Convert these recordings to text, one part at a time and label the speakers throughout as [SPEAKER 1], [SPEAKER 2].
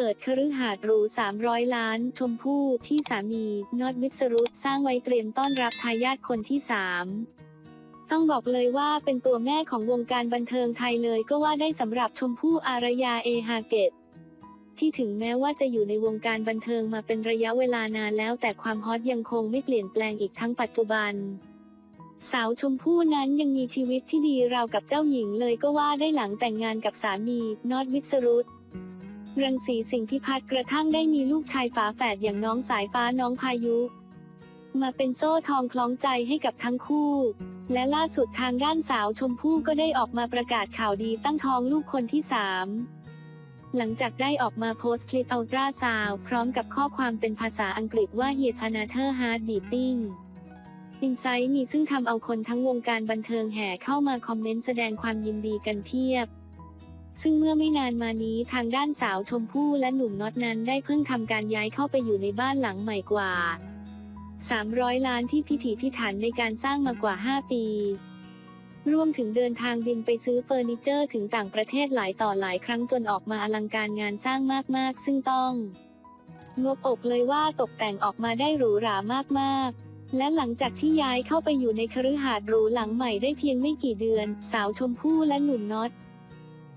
[SPEAKER 1] เปิดคฤหาสน์หรู 300 ล้าน ชมพู่ที่สามี น็อตวิสรุตสร้างไว้เตรียมต้อนรับทายาทคนที่ 3 ต้องบอกเลยว่าเป็นตัวแม่ของวงการบันเทิงไทยเลยก็ว่าได้สำหรับชมพู่อารยาเอฮาเกตที่ถึงแม้ว่าจะอยู่ในวงการบันเทิงมาเป็นระยะเวลานานแล้ว แต่ความฮอตยังคงไม่เปลี่ยนแปลงอีกทั้งปัจจุบัน สาวชมพู่นั้นยังมีชีวิตที่ดีราวกับเจ้าหญิงเลยก็ว่าได้หลังแต่งงานกับสามีน็อตวิสรุต รังสีสิ่งพิพัฒน์กระทั่งได้มีลูกชายฝาแฝดอย่างน้องสายฟ้าน้องพายุ มาเป็นโซ่ทองคล้องใจให้กับทั้งคู่ และล่าสุดทางด้านสาวชมพู่ก็ได้ออกมาประกาศข่าวดีตั้งท้องลูกคนที่สามหลังจากได้ออกมาโพสต์คลิปอัลตราซาวพร้อมกับข้อความเป็นภาษาอังกฤษว่า Here's another heart beating อินไซต์มีซึ่งทำเอาคนทั้งวงการบันเทิงแห่เข้ามาคอมเมนต์แสดงความยินดีกันเพียบ ซึ่งเมื่อไม่นานมานี้ทางด้านสาวชมพู่และหนุ่มน็อตนั้นได้เพิ่งทำการย้ายเข้าไปอยู่ในบ้านหลังใหม่กว่า 300 ล้านที่พิถีพิถันในการสร้างมากว่า 5 ปี รวมถึงเดินทางบินไปซื้อเฟอร์นิเจอร์ถึงต่างประเทศหลายต่อหลายครั้งจนออกมาอลังการงานสร้างมากๆ ซึ่งต้องงบอกเลยว่าตกแต่งออกมาได้หรูหรามากๆและหลังจากที่ย้ายเข้าไปอยู่ในคฤหาสน์หรูหลังใหม่ได้เพียงไม่กี่เดือน สาวชมพู่และหนุ่มน็อต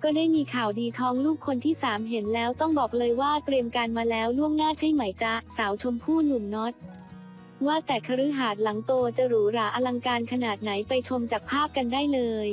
[SPEAKER 1] ก็ได้มีข่าวดีท้องลูกคนที่สามเห็นแล้วต้องบอกเลยว่าเตรียมการมาแล้วล่วงหน้าใช่ไหมจ๊ะ สาวชมพู่หนุ่มน็อต ว่าแต่คฤหาสน์หลังโตจะหรูหราอลังการขนาดไหนไปชมจากภาพกันได้เลย